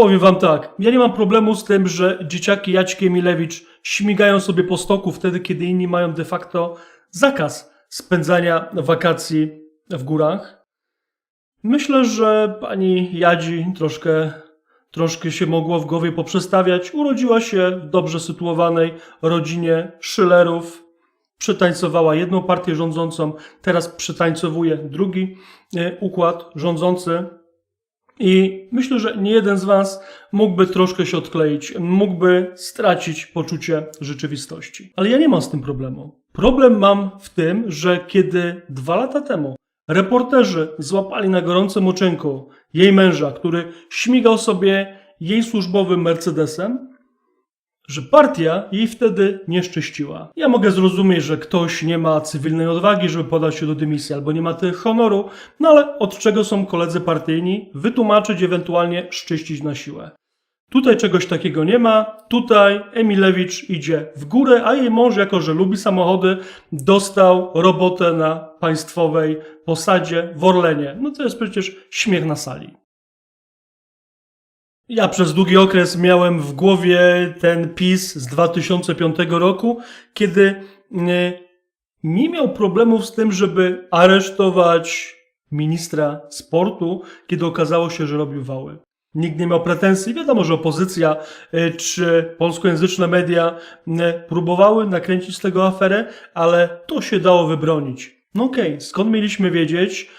Powiem wam tak, ja nie mam problemu z tym, że dzieciaki Jaćki Emilewicz śmigają sobie po stoku wtedy, kiedy inni mają de facto zakaz spędzania wakacji w górach. Myślę, że pani Jadzi troszkę, troszkę się mogło w głowie poprzestawiać. Urodziła się w dobrze sytuowanej rodzinie Schillerów. Przetańcowała jedną partię rządzącą, teraz przetańcowuje drugi e, układ rządzący. I myślę, że nie jeden z Was mógłby troszkę się odkleić, mógłby stracić poczucie rzeczywistości. Ale ja nie mam z tym problemu. Problem mam w tym, że kiedy dwa lata temu reporterzy złapali na gorącym uczynku jej męża, który śmigał sobie jej służbowym Mercedesem, że partia jej wtedy nie szczęściła. Ja mogę zrozumieć, że ktoś nie ma cywilnej odwagi, żeby podać się do dymisji, albo nie ma tych honoru, no ale od czego są koledzy partyjni? Wytłumaczyć, ewentualnie szczyścić na siłę. Tutaj czegoś takiego nie ma. Tutaj Emilewicz idzie w górę, a jej mąż, jako że lubi samochody, dostał robotę na państwowej posadzie w Orlenie. No to jest przecież śmiech na sali. Ja przez długi okres miałem w głowie ten PiS z 2005 roku, kiedy nie, miał problemów z tym, żeby aresztować ministra sportu, kiedy okazało się, że robił wały. Nikt nie miał pretensji. Wiadomo, że opozycja y, czy polskojęzyczne media y, próbowały nakręcić z tego aferę, ale to się dało wybronić. No okej, skąd mieliśmy wiedzieć?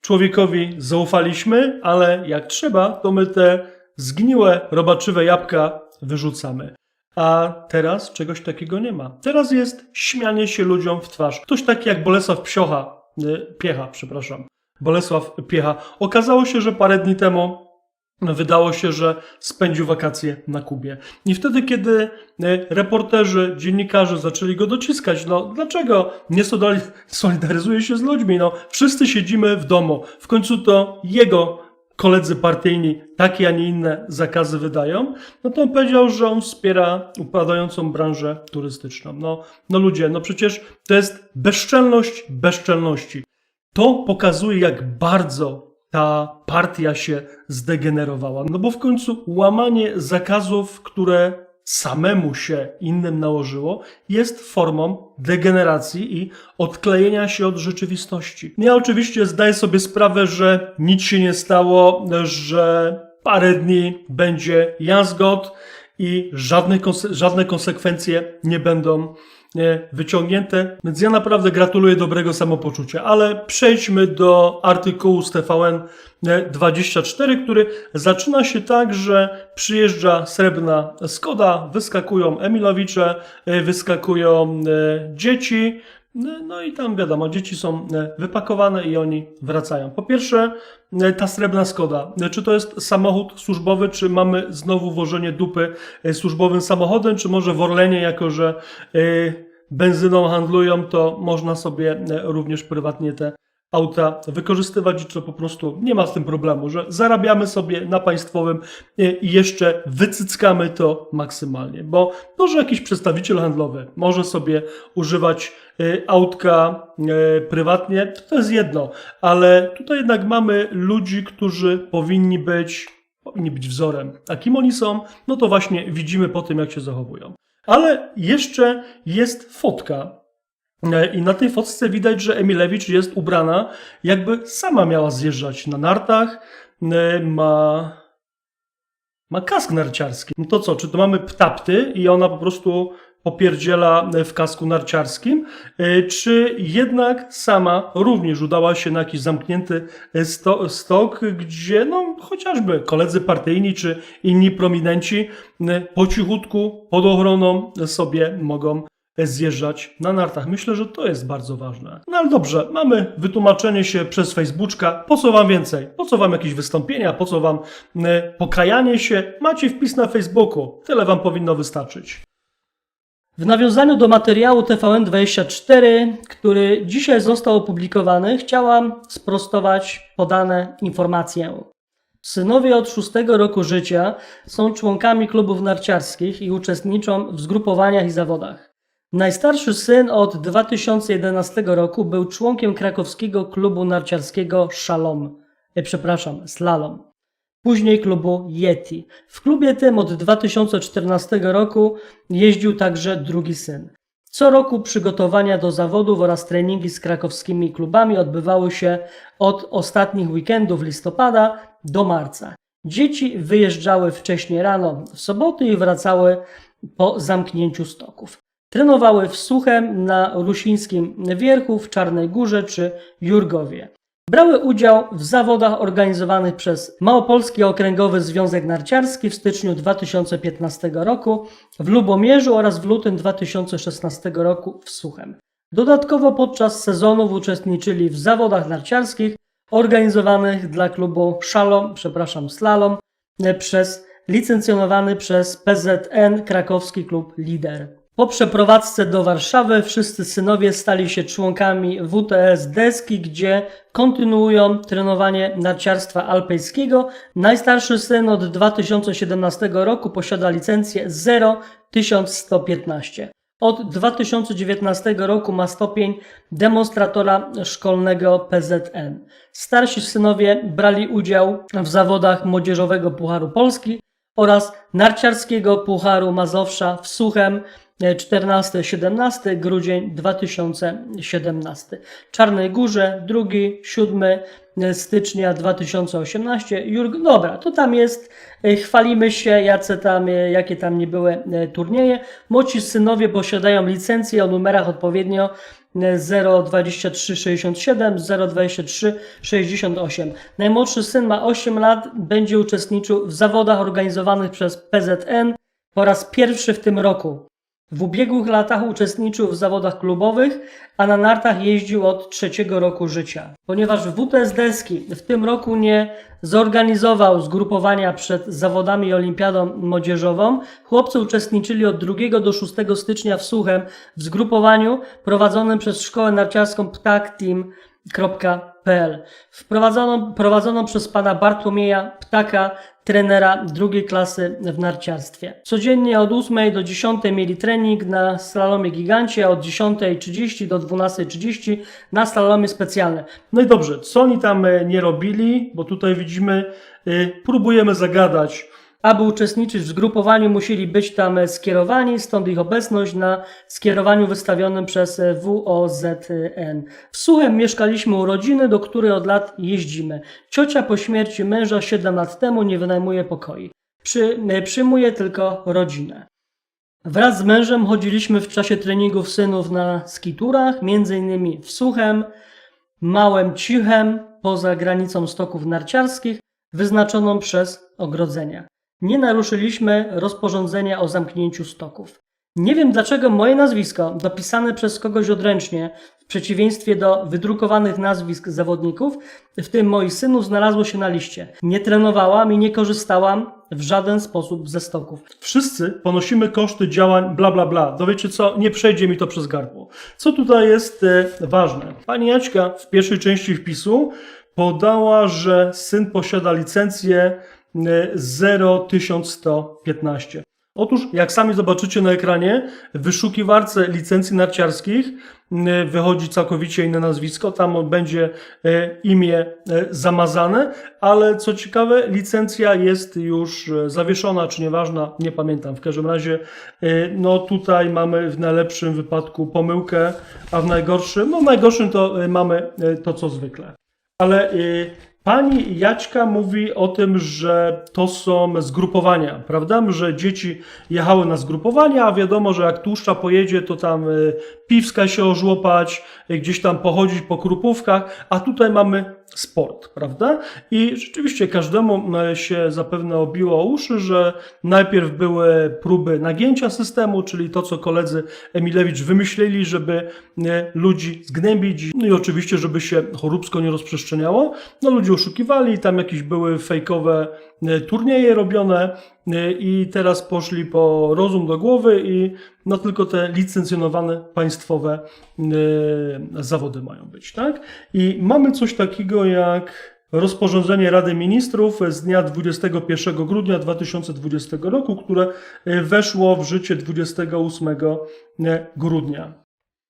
Człowiekowi zaufaliśmy, ale jak trzeba, to my te zgniłe, robaczywe jabłka wyrzucamy. A teraz czegoś takiego nie ma. Teraz jest śmianie się ludziom w twarz. Ktoś taki jak Bolesław Psiocha, y, Piecha, przepraszam, Bolesław Piecha. Okazało się, że parę dni temu wydało się, że spędził wakacje na Kubie. I wtedy, kiedy e, reporterzy, dziennikarze zaczęli go dociskać, no dlaczego nie solidaryzuje się z ludźmi? No, wszyscy siedzimy w domu. W końcu to jego koledzy partyjni takie, a nie inne zakazy wydają, no to on powiedział, że on wspiera upadającą branżę turystyczną. No, no ludzie, no przecież to jest bezczelność bezczelności. To pokazuje, jak bardzo ta partia się zdegenerowała. No bo w końcu łamanie zakazów, które samemu się innym nałożyło, jest formą degeneracji i odklejenia się od rzeczywistości. Ja oczywiście zdaję sobie sprawę, że nic się nie stało, że parę dni będzie jazgot i żadne, żadne konsekwencje nie będą wyciągnięte. Więc ja naprawdę gratuluję dobrego samopoczucia. Ale przejdźmy do artykułu z TVN 24, który zaczyna się tak, że przyjeżdża srebrna Skoda, wyskakują Emilowicze, e, wyskakują e, dzieci. No no i tam wiadomo, dzieci są e, wypakowane i oni wracają. Po pierwsze, e, ta srebrna Skoda. E, Czy to jest samochód służbowy, czy mamy znowu włożenie dupy służbowym samochodem, czy może w Orlenie, jako że benzyną handlują, to można sobie również prywatnie te auta wykorzystywać i to po prostu nie ma z tym problemu, że zarabiamy sobie na państwowym e, i jeszcze wycyckamy to maksymalnie, bo to, że jakiś przedstawiciel handlowy może sobie używać e, autka e, prywatnie, to, jest jedno, ale tutaj jednak mamy ludzi, którzy powinni być, powinni być wzorem. A kim oni są, no to właśnie widzimy po tym, jak się zachowują. Ale jeszcze jest fotka I na tej fotce widać, że Emilewicz jest ubrana, jakby sama miała zjeżdżać na nartach. E, Ma, ma kask narciarski. No to co, czy to mamy ptapty i ona po prostu popierdziela w kasku narciarskim, e, czy jednak sama również udała się na jakiś zamknięty sto, stok, gdzie no chociażby koledzy partyjni czy inni prominenci e, po cichutku, pod ochroną sobie mogą zjeżdżać na nartach. Myślę, że to jest bardzo ważne. No ale dobrze, mamy wytłumaczenie się przez Facebooka. Po co wam więcej? Po co wam jakieś wystąpienia? Po co wam e, pokajanie się? Macie wpis na Facebooku. Tyle wam powinno wystarczyć. W nawiązaniu do materiału TVN24, który dzisiaj został opublikowany, chciałam sprostować podane informacje. Synowie od 6 roku życia są członkami klubów narciarskich i uczestniczą w zgrupowaniach i zawodach. Najstarszy syn od 2011 roku był członkiem krakowskiego klubu narciarskiego Szalom, e, przepraszam, Slalom. później klubu Yeti. W klubie tym od 2014 roku jeździł także drugi syn. Co roku przygotowania do zawodów oraz treningi z krakowskimi klubami odbywały się od ostatnich weekendów listopada do marca. Dzieci wyjeżdżały wcześniej rano w soboty i wracały po zamknięciu stoków. Trenowały w Suchem, na Rusińskim Wierchu, w Czarnej Górze czy Jurgowie. Brały udział w zawodach organizowanych przez Małopolski Okręgowy Związek Narciarski w styczniu 2015 roku, w Lubomierzu oraz w lutym 2016 roku w Suchem. Dodatkowo podczas sezonów uczestniczyli w zawodach narciarskich organizowanych dla klubu Szalom, przepraszam, Slalom, e, przez licencjonowany przez PZN Krakowski Klub Lider. Po przeprowadzce do Warszawy wszyscy synowie stali się członkami WTS Deski, gdzie kontynuują trenowanie narciarstwa alpejskiego. Najstarszy syn od 2017 roku posiada licencję 0115. Od 2019 roku ma stopień demonstratora szkolnego PZN. Starsi synowie brali udział w zawodach Młodzieżowego Pucharu Polski oraz narciarskiego Pucharu Mazowsza w Suchem 14-17 grudzień 2017. Czarnej Górze 2-7 stycznia 2018. Jurg, dobra, to tam jest, e, chwalimy się, jacy tam, e, jakie tam nie były e, turnieje. Młodsi synowie posiadają licencje o numerach odpowiednio 02367, 02368. Najmłodszy syn ma 8 lat, będzie uczestniczył w zawodach organizowanych przez PZN po raz pierwszy w tym roku. W ubiegłych latach uczestniczył w zawodach klubowych, a na nartach jeździł od trzeciego roku życia. Ponieważ WTS Deski w tym roku nie zorganizował zgrupowania przed zawodami i olimpiadą młodzieżową, chłopcy uczestniczyli od 2 do 6 stycznia w Suchem w zgrupowaniu prowadzonym przez szkołę narciarską Ptak Team pl Wprowadzono, prowadzoną przez pana Bartłomieja Ptaka, trenera drugiej klasy w narciarstwie. Codziennie od 8 do 10 mieli trening na slalomie gigancie, a od 10.30 do 12.30 na slalomie specjalne. No i dobrze, co oni tam e, nie robili, bo tutaj widzimy, y, próbujemy zagadać. Aby uczestniczyć w zgrupowaniu, musieli być tam skierowani, stąd ich obecność na skierowaniu wystawionym przez WOZN. W Suchem mieszkaliśmy u rodziny, do której od lat jeździmy. Ciocia po śmierci męża 7 lat temu nie wynajmuje pokoi. Przy, przyjmuje tylko rodzinę. Wraz z mężem chodziliśmy w czasie treningów synów na skiturach, innymi w Suchem, Małym Cichem, poza granicą stoków narciarskich, wyznaczoną przez ogrodzenia nie naruszyliśmy rozporządzenia o zamknięciu stoków. Nie wiem dlaczego moje nazwisko, dopisane przez kogoś odręcznie, w przeciwieństwie do wydrukowanych nazwisk zawodników, w tym moich synów, znalazło się na liście. Nie trenowałam i nie korzystałam w żaden sposób ze stoków. Wszyscy ponosimy koszty działań bla bla bla. Dowiecie co? Nie przejdzie mi to przez gardło. Co tutaj jest e, ważne? Pani Jaćka w pierwszej części wpisu podała, że syn posiada licencję 01115. Otóż, jak sami zobaczycie na ekranie, w wyszukiwarce licencji narciarskich wychodzi całkowicie inne nazwisko, tam będzie e, imię e, zamazane, ale co ciekawe, licencja jest już e, zawieszona, czy nieważna, nie pamiętam. W każdym razie, no tutaj mamy w najlepszym wypadku pomyłkę, a w najgorszym, no w najgorszym to mamy to co zwykle. Ale Pani Jaćka mówi o tym, że to są zgrupowania, prawda? Że dzieci jechały na zgrupowania, a wiadomo, że jak tłuszcza pojedzie, to tam y, piwska się ożłopać, y, gdzieś tam pochodzić po krupówkach, a tutaj mamy sport, prawda? I rzeczywiście każdemu y, się zapewne obiło o uszy, że najpierw były próby nagięcia systemu, czyli to, co koledzy Emilewicz wymyślili, żeby ludzi zgnębić, no i oczywiście, żeby się choróbsko nie rozprzestrzeniało. No ludzie oszukiwali, tam jakieś były fejkowe e, turnieje robione e, i teraz poszli po rozum do głowy i no tylko te licencjonowane państwowe e, zawody mają być, tak? I mamy coś takiego jak rozporządzenie Rady Ministrów z dnia 21 grudnia 2020 roku, które weszło w życie 28 grudnia.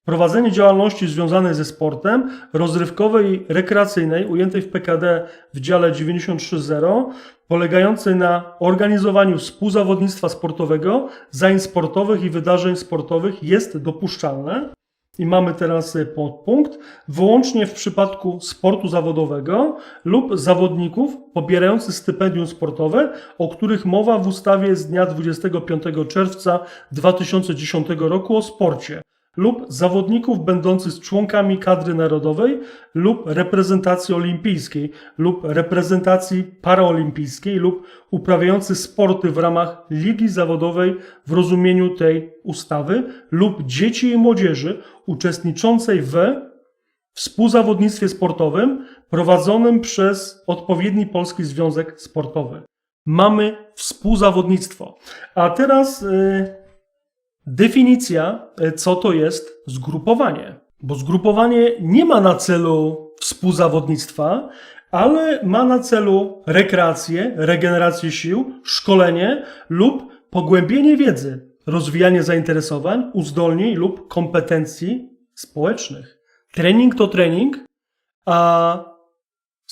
Prowadzenie działalności związanej ze sportem, rozrywkowej i rekreacyjnej, ujętej w PKD w dziale 93.0, polegający na organizowaniu współzawodnictwa sportowego, zajęć sportowych i wydarzeń sportowych jest dopuszczalne. I mamy teraz y, podpunkt. Wyłącznie w przypadku sportu zawodowego lub zawodników pobierających stypendium sportowe, o których mowa w ustawie z dnia 25 czerwca 2010 roku o sporcie, lub zawodników będących członkami kadry narodowej lub reprezentacji olimpijskiej lub reprezentacji paraolimpijskiej lub uprawiających sporty w ramach ligi zawodowej w rozumieniu tej ustawy lub dzieci i młodzieży uczestniczącej we współzawodnictwie sportowym prowadzonym przez odpowiedni polski związek sportowy. Mamy współzawodnictwo. A teraz y, definicja, y, co to jest zgrupowanie. Bo zgrupowanie nie ma na celu współzawodnictwa, ale ma na celu rekreację, regenerację sił, szkolenie lub pogłębienie wiedzy, rozwijanie zainteresowań, uzdolnień lub kompetencji społecznych. Trening to trening, a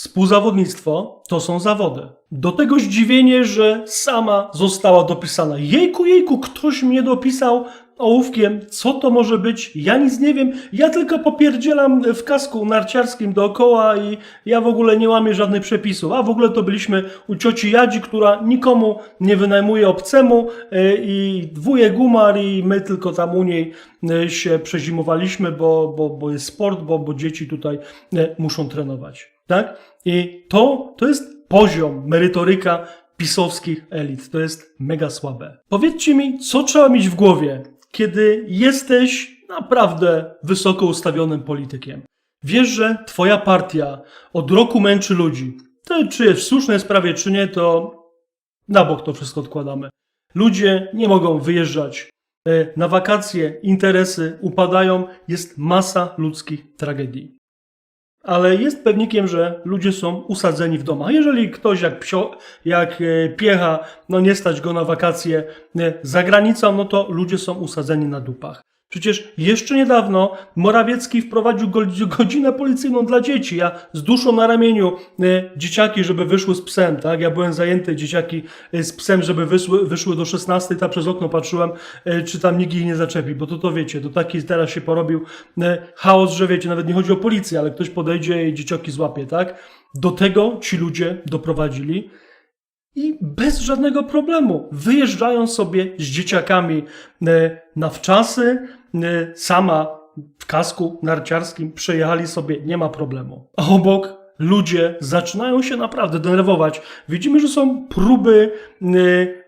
współzawodnictwo to są zawody. Do tego zdziwienie, że sama została dopisana. Jejku, jejku, ktoś mnie dopisał ołówkiem. Co to może być? Ja nic nie wiem. Ja tylko popierdzielam w kasku narciarskim dookoła i ja w ogóle nie łamię żadnych przepisów. A w ogóle to byliśmy u cioci Jadzi, która nikomu nie wynajmuje obcemu yy, i wujek umarł i my tylko tam u niej yy, się przezimowaliśmy, bo, bo, bo jest sport, bo, bo dzieci tutaj yy, muszą trenować. Tak? I to, to jest poziom, merytoryka pisowskich elit. To jest mega słabe. Powiedzcie mi, co trzeba mieć w głowie, kiedy jesteś naprawdę wysoko ustawionym politykiem. Wiesz, że twoja partia od roku męczy ludzi. To czy jest w słusznej sprawie, czy nie, to na bok to wszystko odkładamy. Ludzie nie mogą wyjeżdżać e, na wakacje, interesy upadają, jest masa ludzkich tragedii ale jest pewnikiem, że ludzie są usadzeni w domach. Jeżeli ktoś jak, psio, jak e, piecha, no nie stać go na wakacje e, za granicą, no to ludzie są usadzeni na dupach. Przecież jeszcze niedawno Morawiecki wprowadził go- godzinę policyjną dla dzieci. Ja z duszą na ramieniu e, dzieciaki, żeby wyszły z psem, tak? Ja byłem zajęty, dzieciaki e, z psem, żeby wyszły, wyszły do 16, ta przez okno patrzyłem, e, czy tam nikt ich nie zaczepi, bo to to wiecie, to taki teraz się porobił chaos, że wiecie, nawet nie chodzi o policję, ale ktoś podejdzie i dzieciaki złapie, tak? Do tego ci ludzie doprowadzili i bez żadnego problemu wyjeżdżają sobie z dzieciakami e, na wczasy, e, sama w kasku narciarskim przejechali sobie, nie ma problemu. A obok ludzie zaczynają się naprawdę denerwować. Widzimy, że są próby, e,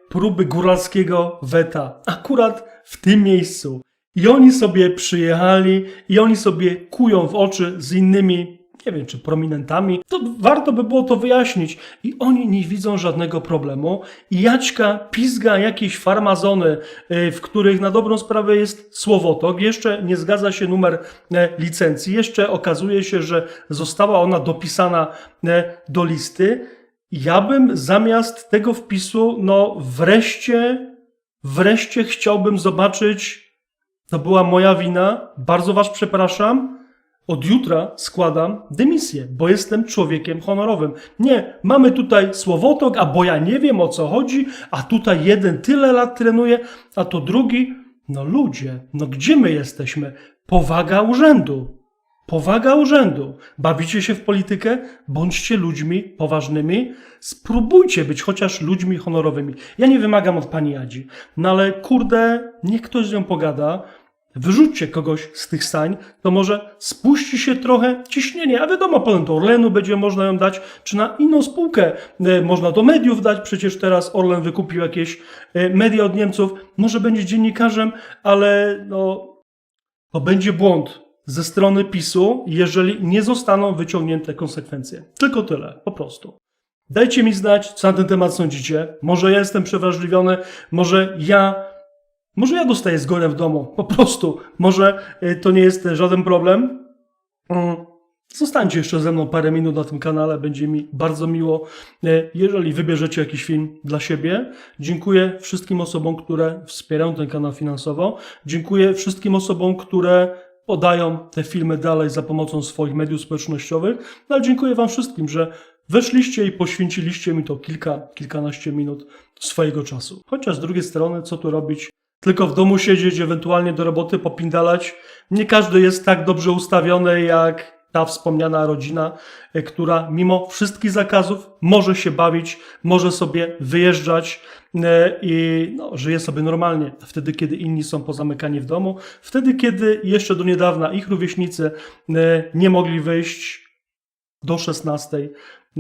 próby góralskiego weta. Akurat w tym miejscu. I oni sobie przyjechali i oni sobie kują w oczy z innymi nie wiem, czy prominentami, to warto by było to wyjaśnić. I oni nie widzą żadnego problemu. I Jaćka pizga jakieś farmazony, y, w których na dobrą sprawę jest słowotok. Jeszcze nie zgadza się numer e, licencji. Jeszcze okazuje się, że została ona dopisana e, do listy. Ja bym zamiast tego wpisu, no wreszcie, wreszcie chciałbym zobaczyć, to była moja wina, bardzo was przepraszam, od jutra składam dymisję, bo jestem człowiekiem honorowym. Nie, mamy tutaj słowotok, a bo ja nie wiem o co chodzi, a tutaj jeden tyle lat trenuje, a to drugi. No ludzie, no gdzie my jesteśmy? Powaga urzędu. Powaga urzędu. Bawicie się w politykę? Bądźcie ludźmi poważnymi. Spróbujcie być chociaż ludźmi honorowymi. Ja nie wymagam od pani Jadzi, no ale kurde, niech ktoś z nią pogada. Wyrzućcie kogoś z tych stań, to może spuści się trochę ciśnienie, a wiadomo, potem do Orlenu będzie można ją dać, czy na inną spółkę e, można do mediów dać, przecież teraz Orlen wykupił jakieś e, media od Niemców, może będzie dziennikarzem, ale no, to będzie błąd ze strony PiSu, jeżeli nie zostaną wyciągnięte konsekwencje. Tylko tyle, po prostu. Dajcie mi znać, co na ten temat sądzicie. Może ja jestem przewrażliwiony, może ja może ja dostaję zgonę w domu, po prostu. Może y, to nie jest y, żaden problem. Mm, Zostańcie jeszcze ze mną parę minut na tym kanale, będzie mi bardzo miło, y, jeżeli wybierzecie jakiś film dla siebie. Dziękuję wszystkim osobom, które wspierają ten kanał finansowo. Dziękuję wszystkim osobom, które podają te filmy dalej za pomocą swoich mediów społecznościowych. No ale dziękuję Wam wszystkim, że weszliście i poświęciliście mi to kilka, kilkanaście minut swojego czasu. Chociaż z drugiej strony, co tu robić? Tylko w domu siedzieć, ewentualnie do roboty popindalać. Nie każdy jest tak dobrze ustawiony jak ta wspomniana rodzina, e, która mimo wszystkich zakazów może się bawić, może sobie wyjeżdżać e, i no, żyje sobie normalnie. Wtedy, kiedy inni są pozamykani w domu, wtedy, kiedy jeszcze do niedawna ich rówieśnicy e, nie mogli wyjść do 16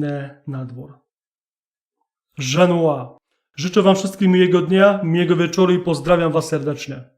e, na dwór. Żenua. Życzę Wam wszystkim miłego dnia, miłego wieczoru i pozdrawiam Was serdecznie.